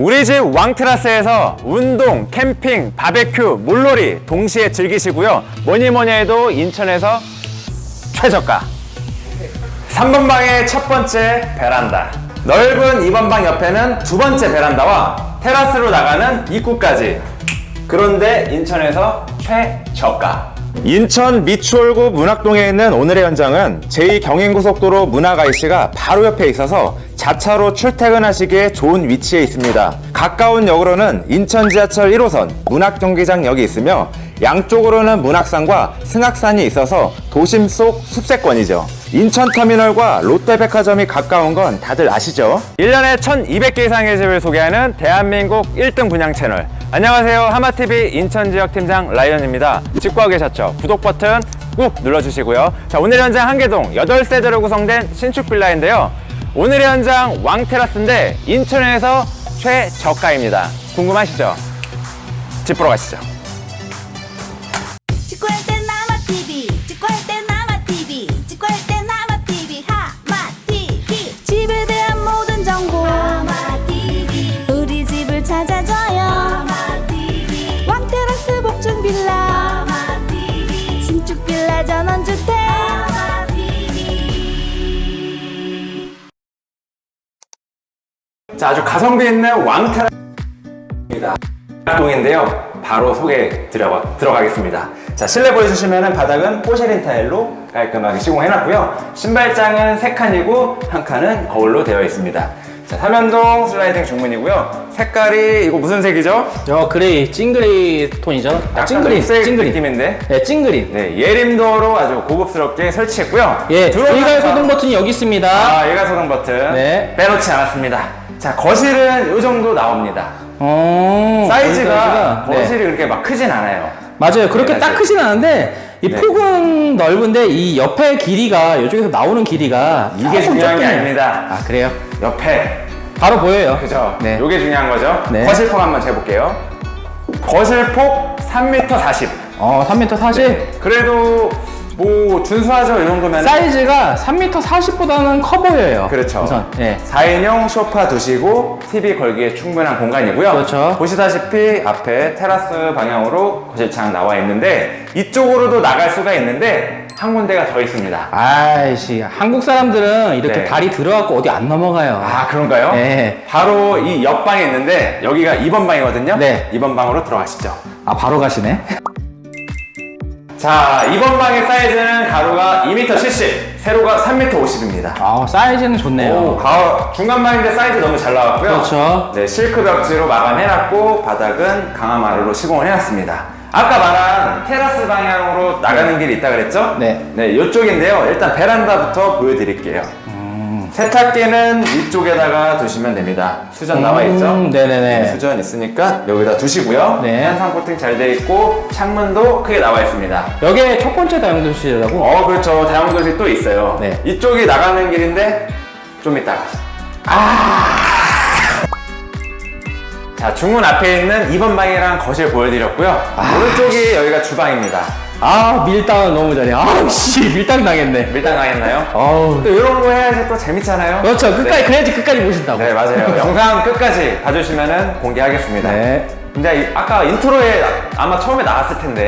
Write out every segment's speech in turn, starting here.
우리 집 왕테라스에서 운동, 캠핑, 바베큐, 물놀이 동시에 즐기시고요. 뭐니 뭐니 해도 인천에서 최저가. 3번 방의 첫 번째 베란다. 넓은 2번 방 옆에는 두 번째 베란다와 테라스로 나가는 입구까지. 그런데 인천에서 최저가. 인천 미추홀구 문학동에 있는 오늘의 현장은 제2경인고속도로 문학 IC가 바로 옆에 있어서 자차로 출퇴근하시기에 좋은 위치에 있습니다. 가까운 역으로는 인천 지하철 1호선 문학경기장역이 있으며 양쪽으로는 문학산과 승악산이 있어서 도심 속 숲세권이죠. 인천터미널과 롯데백화점이 가까운 건 다들 아시죠? 1년에 1200개 이상의 집을 소개하는 대한민국 1등 분양 채널. 안녕하세요. 하마TV 인천지역 팀장 라이언입니다. 직구하고 계셨죠? 구독 버튼 꾹 눌러주시고요. 자, 오늘 현장 한계동 8세대로 구성된 신축 빌라인데요. 오늘의 현장 왕테라스인데 인천에서 최저가입니다. 궁금하시죠? 집 보러 가시죠. 빌라 신축 빌라 전원주택 자, 아주 가성비 있는 왕테라스입니다. 동인데요. 바로 소개 들어가, 들어가겠습니다. 자, 실내 보여주시면 바닥은 포쉐린 타일로 깔끔하게 시공해놨고요. 신발장은 세칸이고 한 칸은 거울로 되어 있습니다. 자, 삼연동 슬라이딩 중문이고요. 색깔이 이거 무슨 색이죠? 저 그레이 찡그레이 톤이죠? 아, 찡그린, 녹색 찡그린. 느낌인데. 네, 찡그린. 네, 예림도어로 아주 고급스럽게 설치했고요. 예, 들어오자마자- 일괄 소등 버튼이 여기 있습니다. 아, 일괄 소등 버튼. 네. 빼놓지 않았습니다. 자, 거실은 이 정도 나옵니다. 어, 사이즈가 네. 거실이 그렇게 막 크진 않아요. 맞아요. 그렇게 네, 딱 맞아요. 크진 않은데 이 네. 폭은 넓은데 이 옆에 길이가 이쪽에서 나오는 길이가 이게 조금 중요한 게. 아닙니다. 아 그래요? 옆에 바로 보여요. 그죠? 네. 요게 중요한 거죠. 네. 거실폭 한번 재볼게요. 거실폭 3m 40. 어, 3m 40. 그래도 뭐 준수하죠 이 정도면. 사이즈가 3m 40보다는 커 보여요. 그렇죠. 우선. 예. 4인용 소파 두시고 TV 걸기에 충분한 공간이고요. 그렇죠. 보시다시피 앞에 테라스 방향으로 거실창 나와 있는데 이쪽으로도 나갈 수가 있는데 한 군데가 더 있습니다. 아이씨, 한국 사람들은 이렇게 네. 다리 들어갖고 어디 안 넘어가요. 아 그런가요? 네. 바로 이 옆방에 있는데 여기가 2번 방이거든요. 네. 2번 방으로 들어가시죠. 아, 바로 가시네. 자, 2번 방의 사이즈는 가로가 2m 70, 세로가 3m 50입니다. 아, 사이즈는 좋네요. 오, 가 중간 방인데 사이즈 너무 잘 나왔고요. 그렇죠. 네, 실크 벽지로 마감해놨고 바닥은 강화마루로 시공을 해놨습니다. 아까 말한 테라스 방향으로 나가는 길이 있다 그랬죠? 네. 네, 이쪽인데요. 일단 베란다부터 보여드릴게요. 음. 세탁기는 이쪽에다가 두시면 됩니다. 수전 나와 있죠? 음, 네네네. 수전 있으니까 여기다 두시고요. 네. 한상 코팅 잘 돼 있고 창문도 크게 나와 있습니다. 여기에 첫 번째 다용도실이라고? 어, 그렇죠. 다용도실 또 있어요. 네. 이쪽이 나가는 길인데 좀 이따가. 아! 자, 중문 앞에 있는 2번 방이랑 거실 보여드렸고요. 오른쪽이 여기가 주방입니다. 아, 밀당 너무 잘해. 아, 씨, 밀당 당했네. 밀당 가겠나요? 어우. 또 이런 거 해야지 또 재밌잖아요. 그렇죠. 끝까지, 네. 그래야지 끝까지 보신다고. 네, 맞아요. 영상 끝까지 봐주시면 공개하겠습니다. 네. 근데 이- 아까 인트로에 아마 처음에 나왔을 텐데.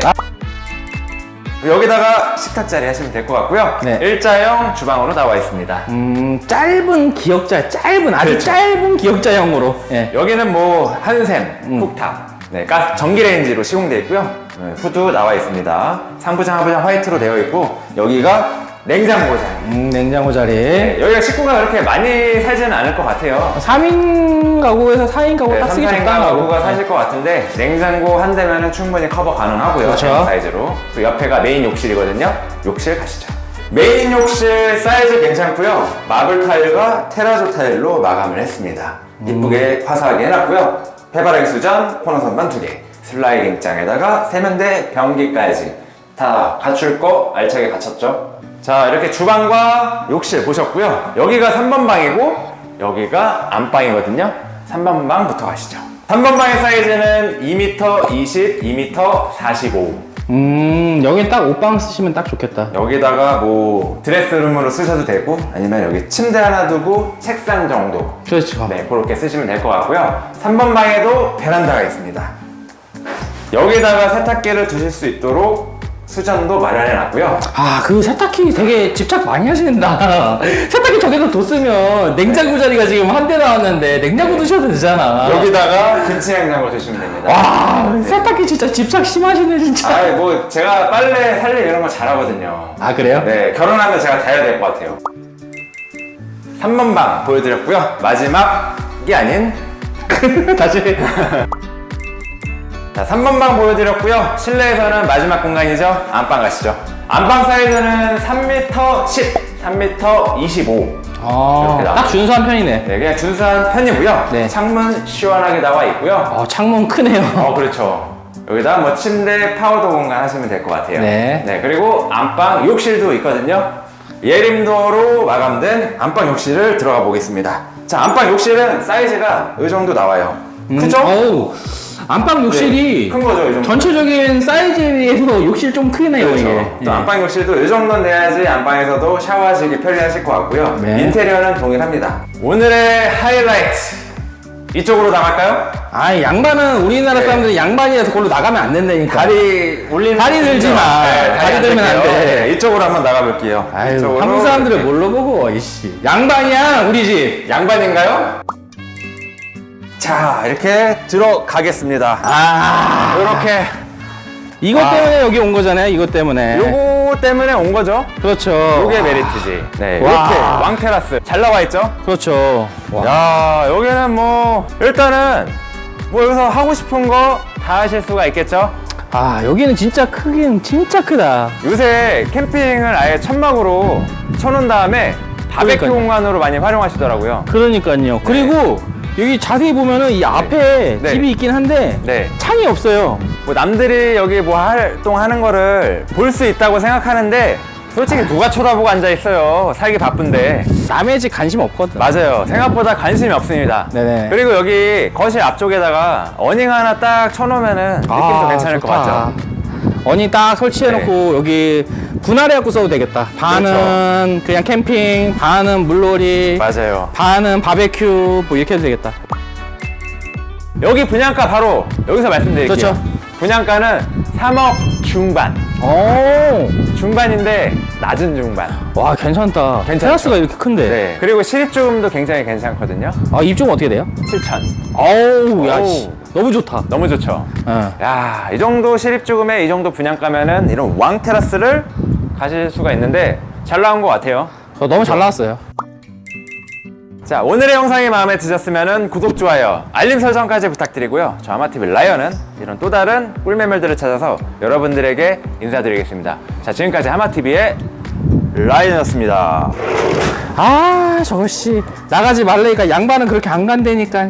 아. 여기다가 식탁 자리 하시면 될 것 같고요. 네. 일자형 주방으로 나와 있습니다. 음, 짧은 기역자, 짧은, 아주 그렇죠. 짧은 기역자형으로. 예. 여기는 뭐 한샘, 음. 쿡탑, 네, 가스 전기레인지로 시공되어 있고요. 네, 후드 나와 있습니다. 상부장, 하부장 화이트로 되어 있고 여기가 냉장고 자리. 음, 냉장고 자리. 네, 여기가 식구가 그렇게 많이 살지는 않을 것 같아요. 3인 가구에서 4인 가구 네, 딱 쓰기 3, 4인 적당한 가구가 가구. 사실 것 같은데 냉장고 한 대면은 충분히 커버 가능하고요. 그렇죠. 사이즈로. 또 옆에가 메인 욕실이거든요. 욕실 가시죠. 메인 욕실 사이즈 괜찮고요. 마블 타일과 테라조 타일로 마감을 했습니다. 이쁘게 화사하게 해놨고요. 해바라기 수전, 코너 선반 두 개, 슬라이딩 장에다가 세면대, 변기까지 다 갖출 거 알차게 갖췄죠. 자 이렇게 주방과 욕실 보셨고요. 여기가 3번 방이고 여기가 안방이거든요. 3번 방부터 가시죠. 3번 방의 사이즈는 2m 20, 2m 45. 음, 여긴 딱 옷방 쓰시면 딱 좋겠다. 여기다가 뭐 드레스룸으로 쓰셔도 되고 아니면 여기 침대 하나 두고 책상 정도 그렇죠. 네, 그렇게 쓰시면 될 것 같고요. 3번 방에도 베란다가 있습니다. 여기다가 세탁기를 두실 수 있도록 수전도 마련해 놨고요. 아, 그 세탁기 되게 집착 많이 하신다. 세탁기 저기서 뒀으면 냉장고 자리가 지금 한 대 나왔는데 냉장고 두셔도 되잖아. 여기다가 김치 냉장고 두시면 됩니다. 와, 세탁기 진짜 집착 심하시네, 진짜. 아, 뭐 제가 빨래, 살림 이런 거 잘하거든요. 아, 그래요? 네, 결혼하면 제가 다 해야 될 것 같아요. 3번 방 보여드렸고요. 마지막이 아닌 다시. 자, 3번 방 보여드렸고요. 실내에서는 마지막 공간이죠. 안방 가시죠. 안방 사이즈는 3m 10, 3m 25. 아, 이렇게 나와요. 딱 준수한 편이네. 네, 그냥 준수한 편이고요. 네. 창문 시원하게 나와 있고요. 어, 창문 크네요. 어, 그렇죠. 여기다 뭐 침대, 파우더 공간 하시면 될 것 같아요. 네. 네, 그리고 안방 욕실도 있거든요. 예림도로 마감된 안방 욕실을 들어가 보겠습니다. 자, 안방 욕실은 사이즈가 이 정도 나와요. 크죠? 음, 어우, 안방 욕실이 네, 큰 거죠, 이 정도. 전체적인 사이즈에 비해서 욕실 좀 크네요, 그렇죠. 이게. 또 안방 욕실도 이 정도는 돼야지 안방에서도 샤워하시기 편리하실 것 같고요. 네. 인테리어는 동일합니다. 오늘의 하이라이트 이쪽으로 나갈까요? 아, 양반은 우리나라 네. 사람들이 양반이라서 그걸로 나가면 안 된다니까. 다리 올리는 다리 들지 마. 다리 들면 안. 돼. 네, 이쪽으로 한번 나가볼게요. 아유, 이쪽으로 한국 사람들을 이렇게. 뭘로 보고, 이씨. 양반이야, 우리 집. 양반인가요? 자 이렇게 들어가겠습니다. 아, 이렇게 이것 아. 때문에 여기 온 거잖아요, 이것 때문에. 요거 때문에 온 거죠. 그렇죠. 요게 메리트지. 네 와. 이렇게 왕 테라스 잘 나와 있죠. 그렇죠. 와. 야 여기는 뭐 일단은 뭐 여기서 하고 싶은 거 다 하실 수가 있겠죠. 아, 여기는 진짜 크긴 진짜 크다. 요새 캠핑을 아예 천막으로 쳐놓은 다음에 바베큐 그러니까요. 공간으로 많이 활용하시더라고요. 그러니까요. 그리고 여기 자세히 보면은 이 앞에 네. 집이 있긴 한데 네. 창이 없어요. 뭐 남들이 여기 뭐 활동하는 거를 볼 수 있다고 생각하는데 솔직히 누가 쳐다보고 앉아 있어요. 살기 바쁜데. 남의 집 관심 없거든. 맞아요. 생각보다 관심이 없습니다. 네네. 그리고 여기 거실 앞쪽에다가 어닝 하나 딱 쳐놓으면은 느낌도 아, 괜찮을 것 좋다. 같죠. 언니 딱 설치해놓고 여기 분할해갖고 써도 되겠다. 반은 그냥 캠핑, 반은 물놀이, 맞아요. 반은 바베큐 뭐 이렇게 해도 되겠다. 여기 분양가 바로 여기서 말씀드릴게요. 그렇죠. 분양가는 3억 중반. 오, 중반인데 낮은 중반. 와 괜찮다. 괜찮죠? 테라스가 이렇게 큰데. 네. 그리고 실입주금도 굉장히 괜찮거든요. 아 입종 어떻게 돼요? 7천. 어우, 야. 씨, 너무 좋다. 너무 좋죠. 어. 야, 이 정도 실입주금에 이 정도 분양가면은 이런 왕 테라스를 가실 수가 있는데 잘 나온 것 같아요. 저 너무 잘 나왔어요. 자, 오늘의 영상이 마음에 드셨으면 구독, 좋아요, 알림 설정까지 부탁드리고요. 저 아마TV 라이언은 이런 또 다른 꿀매물들을 찾아서 여러분들에게 인사드리겠습니다. 자, 지금까지 하마TV의 라이언이었습니다. 아, 저거 씨 나가지 말래니까 양반은 그렇게 안 간다니까.